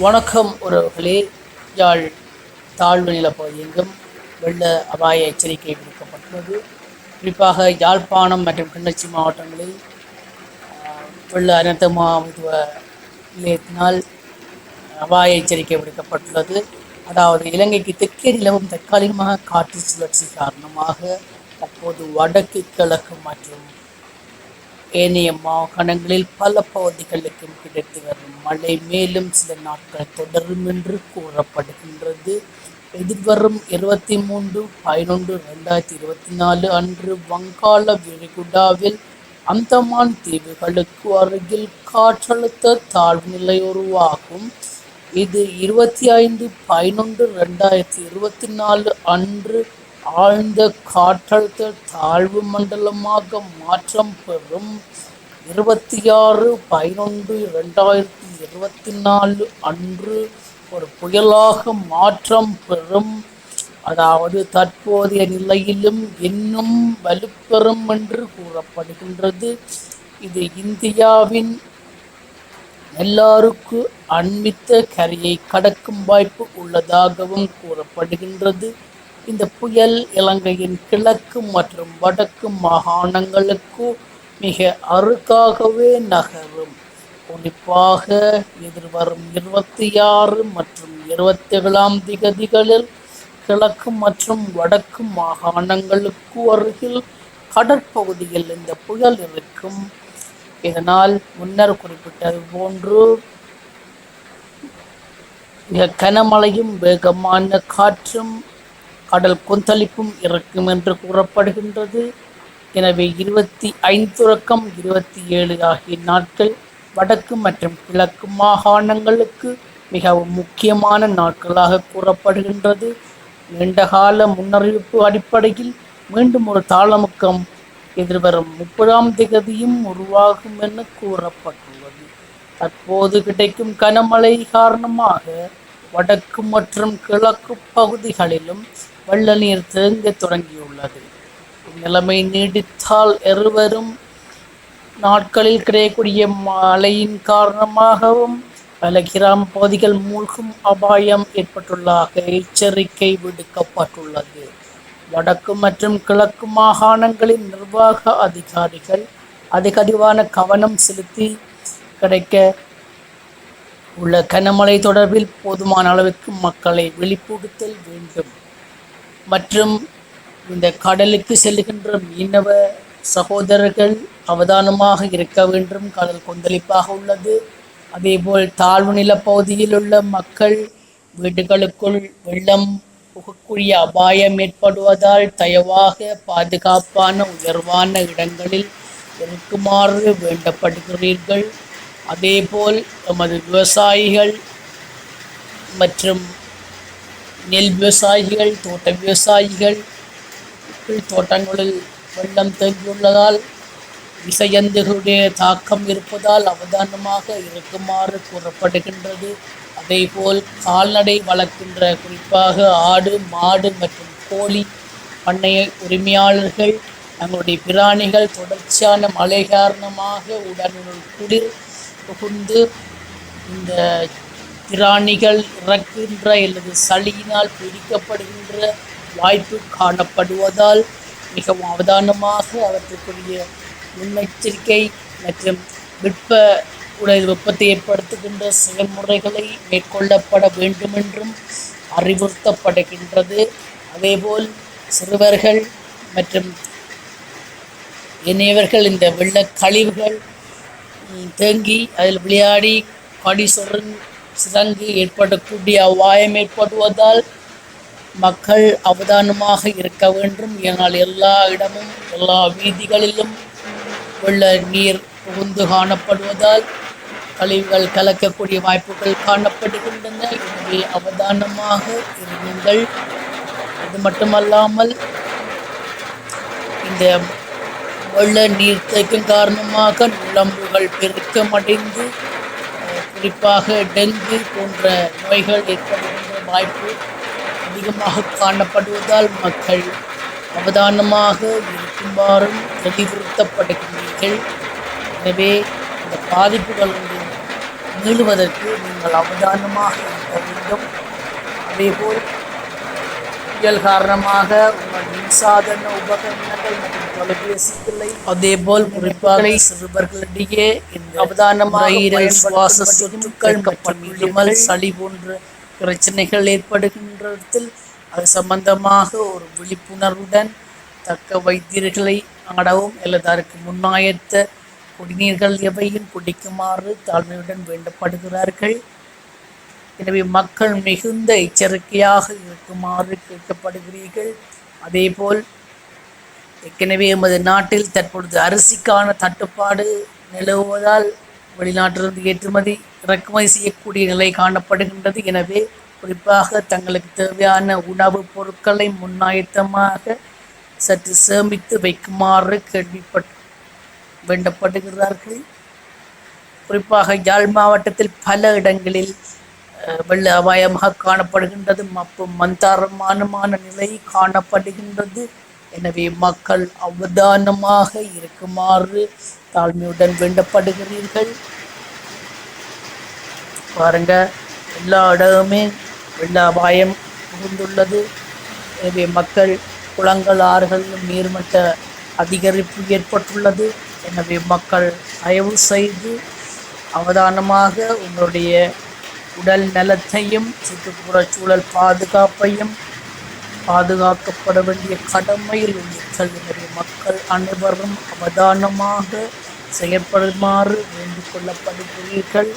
வணக்கம் உறவுகளே. யாழ் தாழ்வு நிலப்பகுதி எங்கும் வெள்ள அபாய எச்சரிக்கை விடுக்கப்பட்டுள்ளது. குறிப்பாக யாழ்ப்பாணம் மற்றும் கிண்ணச்சி மாவட்டங்களில் வெள்ள அனர்த்த மாவட்ட நிலையத்தினால் அபாய எச்சரிக்கை விடுக்கப்பட்டுள்ளது. அதாவது இலங்கைக்கு தெற்கே நிலவும் தற்காலிகமாக காற்று சுழற்சி காரணமாக தற்போது வடக்கு கிழக்கு மற்றும் ஏனைய மாகாணங்களில் பல பகுதிகளுக்கும் கிடைத்து வரும் மழை மேலும் சில நாட்கள் தொடரும் என்று கூறப்படுகின்றது. எதிர்வரும் இருபத்தி மூன்று பதினொன்று ரெண்டாயிரத்தி இருபத்தி நாலு அன்று வங்காள விரிகுடாவில் அந்தமான் தீவுகளுக்கு அருகில் காற்றழுத்த தாழ்வு நிலை உருவாகும். இது இருபத்தி ஐந்து பதினொன்று ரெண்டாயிரத்தி இருபத்தி நாலு அன்று ஆழ்ந்த காற்றழுத்த தாழ்வு மண்டலமாக மாற்றம் பெறும் இருபத்தி ஆறு பதினொன்று இரண்டாயிரத்தி இருபத்தி நாலு அன்று ஒரு புயலாக மாற்றம் பெறும். அதாவது தற்போதைய நிலையிலும் இன்னும் வலுப்பெறும் என்று கூறப்படுகின்றது. இது இந்தியாவின் எல்லாருக்கு அண்மித்த கரையை கடக்கும் வாய்ப்பு உள்ளதாகவும் கூறப்படுகின்றது. இந்த புயல் இலங்கையின் கிழக்கு மற்றும் வடக்கு மாகாணங்களுக்கு மிக அருகாகவே நகரும். குறிப்பாக எதிர்வரும் இருபத்தி ஆறு மற்றும் இருபத்தி ஏழாம் திகதிகளில் கிழக்கு மற்றும் வடக்கு மாகாணங்களுக்கு அருகில் கடற்பகுதியில் இந்த புயல் இருக்கும். இதனால் முன்னர் குறிப்பிட்டது போன்று மிக கனமழையும் வேகமான காற்றும் கடல் கொந்தளிப்பும் இருக்கும் என்று கூறப்படுகின்றது. எனவே இருபத்தி ஐந்து இருபத்தி ஏழு ஆகிய நாட்கள் வடக்கு மற்றும் கிழக்கு மாகாணங்களுக்கு மிகவும் முக்கியமான நாட்களாக கூறப்படுகின்றது. நீண்டகால முன்னறிவிப்பு அடிப்படையில் மீண்டும் ஒரு தாளமுக்கம் எதிர்வரும் முப்பதாம் திகதியும் உருவாகும் என கூறப்பட்டுள்ளது. தற்போது கிடைக்கும் கனமழை காரணமாக வடக்கு மற்றும் கிழக்கு பகுதிகளிலும் வெள்ள நீர் தேங்க தொடங்கியுள்ளது. நிலைமை நீடித்தால் இருவரும் நாட்களில் கிடைக்கக்கூடிய மழையின் காரணமாகவும் பல கிராம பகுதிகள் மூழ்கும் அபாயம் ஏற்பட்டுள்ளதாக எச்சரிக்கை விடுக்கப்பட்டுள்ளது. வடக்கு மற்றும் கிழக்கு மாகாணங்களின் நிர்வாக அதிகாரிகள் அதிக கவனம் செலுத்தி கிடைக்க உள்ள கனமழை தொடர்பில் போதுமான அளவுக்கு மக்களை வெளிப்படுத்தல் வேண்டும். மற்றும் இந்த கடலுக்கு செல்லுகின்ற மீனவ சகோதரர்கள் அவதானமாக இருக்க வேண்டும். கடல் கொந்தளிப்பாக உள்ளது. அதேபோல் தாழ்வு நிலப்பகுதியில் உள்ள மக்கள் வீடுகளுக்குள் வெள்ளம் புகக்கூடிய அபாயம் ஏற்படுவதால் தயவாக பாதுகாப்பான உயர்வான இடங்களில் இருக்குமாறு வேண்டப்படுகிறீர்கள். அதேபோல் நமது விவசாயிகள் மற்றும் நெல் விவசாயிகள் தோட்ட விவசாயிகள் தோட்டங்களில் வெள்ளம் தேங்கியுள்ளதால் விசையந்துகளுடைய தாக்கம் இருப்பதால் அவதானமாக இருக்குமாறு கூறப்படுகின்றது. அதேபோல் கால்நடை வளர்க்கின்ற குறிப்பாக ஆடு மாடு மற்றும் கோழி பண்ணைய உரிமையாளர்கள் தங்களுடைய பிராணிகள் தொடர்ச்சியான மழை காரணமாக உடனுடன் குளிர் புகுந்து இந்த பிராணிகள் இறக்கின்ற அல்லது சளியினால் பீடிக்கப்படுகின்ற வாய்ப்பு காணப்படுவதால் மிகவும் அவதானமாக அவற்றுக்குரிய முன்னெச்சரிக்கை மற்றும் வெப்ப உடல் வெப்பத்தை ஏற்படுத்துகின்ற செயல்முறைகளை மேற்கொள்ளப்பட வேண்டுமென்றும் அறிவுறுத்தப்படுகின்றது. அதேபோல் சிறுவர்கள் மற்றும் இணையவர்கள் இந்த வெள்ள கழிவுகள் தேங்கி அதில் விளையாடி கடி சொருங் சிறங்கு ஏற்படக்கூடிய அபாயம் ஏற்படுவதால் மக்கள் அவதானமாக இருக்க வேண்டும். ஏனால் எல்லா இடமும் எல்லா வீதிகளிலும் உள்ள நீர் புகுந்து காணப்படுவதால் கழிவுகள் கலக்கக்கூடிய வாய்ப்புகள் காணப்படுகின்றன. எனவே அவதானமாக இருங்கள். அது மட்டுமல்லாமல் இந்த வெள்ள நீர் தேக்கம் காரணமாக நுழம்புகள் பெருக்கமடைந்து குறிப்பாக டெங்கு போன்ற நோய்கள் ஏற்படுகின்ற வாய்ப்பு அதிகமாக காணப்படுவதால் மக்கள் அவதானமாக இருக்குமாறும் தெளிவுறுத்தப்படுகின்றீர்கள் எனவே இந்த பாதிப்புகள் மீளுவதற்கு நீங்கள் அவதானமாக இருக்க வேண்டும். அதேபோல் புயல் காரணமாக உங்கள் மின்சாதன உபகரணங்கள் மற்றும் தொலைபேசிகளை அதேபோல் குறிப்பாக சிறுவர்களிடையே அவதானமாக சுவாச சொற்றுக்கள் மற்றும் இருமல் சளி போன்ற பிரச்சனைகள் ஏற்படுகின்றதில் அது சம்பந்தமாக ஒரு விழிப்புணர்வுடன் தக்க வைத்தியர்களை நாடவும் அல்லது அதற்கு முன்னாயத்த குடிநீர்கள் எவையும் குடிக்குமாறு தாழ்மையுடன் வேண்டப்படுகிறார்கள். எனவே மக்கள் மிகுந்த எச்சரிக்கையாக இருக்குமாறு கேட்கப்படுகிறீர்கள். அதேபோல் ஏற்கனவே எமது நாட்டில் தற்பொழுது அரிசிக்கான தட்டுப்பாடு நிலவுவதால் வெளிநாட்டிலிருந்து ஏற்றுமதி இறக்குமதி செய்யக்கூடிய நிலை காணப்படுகின்றது. எனவே குறிப்பாக தங்களுக்கு தேவையான உணவுப் பொருட்களை முன்னாயத்தமாக சற்று சேமித்து வைக்குமாறு கேள்விப்பட் வேண்டப்படுகிறார்கள். குறிப்பாக யாழ் மாவட்டத்தில் பல இடங்களில் வெள்ள அபாயமாக காணப்படுகின்றது. மற்றும் மந்தாரமானமான நிலை காணப்படுகின்றது. எனவே மக்கள் அவதானமாக இருக்குமாறு தாழ்மையுடன் வேண்டப்படுகிறீர்கள். பாருங்க எல்லா இடமுமே வெள்ள அபாயம் புகுந்துள்ளது. எனவே மக்கள் குளங்கள் ஆறுகளிலும் நீர்மட்ட அதிகரிப்பு ஏற்பட்டுள்ளது. எனவே மக்கள் தயவு செய்து அவதானமாக உங்களுடைய உடல் நலத்தையும் சுற்றுப்புறச் சூழல் பாதுகாப்பையும் பாதுகாக்கப்பட வேண்டிய கடமையில் உள்ளீர்கள் மக்கள் அனைவரும் அவதானமாக செயற்படுமாறு வேண்டிக் கொள்ளப்படுகிறீர்கள்.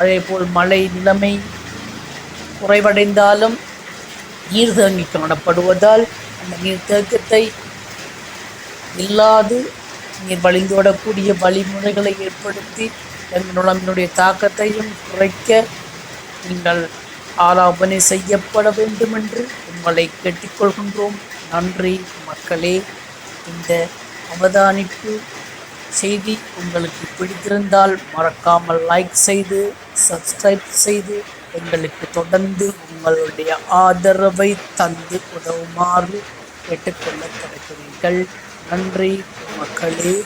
அதேபோல் மழை நிலைமை குறைவடைந்தாலும் நீர் தேங்கி காணப்படுவதால் அந்த நீர் தேக்கத்தை இல்லாது நீர் வழிந்தோடக்கூடிய வழிமுறைகளை ஏற்படுத்தி எங்களுடைய தாக்கத்தையும் குறைக்க நீங்கள் ஆலாபனை செய்யப்பட வேண்டும் என்று உங்களை கேட்டுக்கொள்கின்றோம். நன்றி மக்களே. இந்த அவதானிப்பு செய்தி உங்களுக்கு பிடித்திருந்தால் மறக்காமல் லைக் செய்து சப்ஸ்கிரைப் செய்து எங்களுக்கு தொடர்ந்து உங்களுடைய ஆதரவை தந்து உதவுமாறு கேட்டுக்கொள்ள கிடைக்கிறீர்கள் நன்றி மக்களே.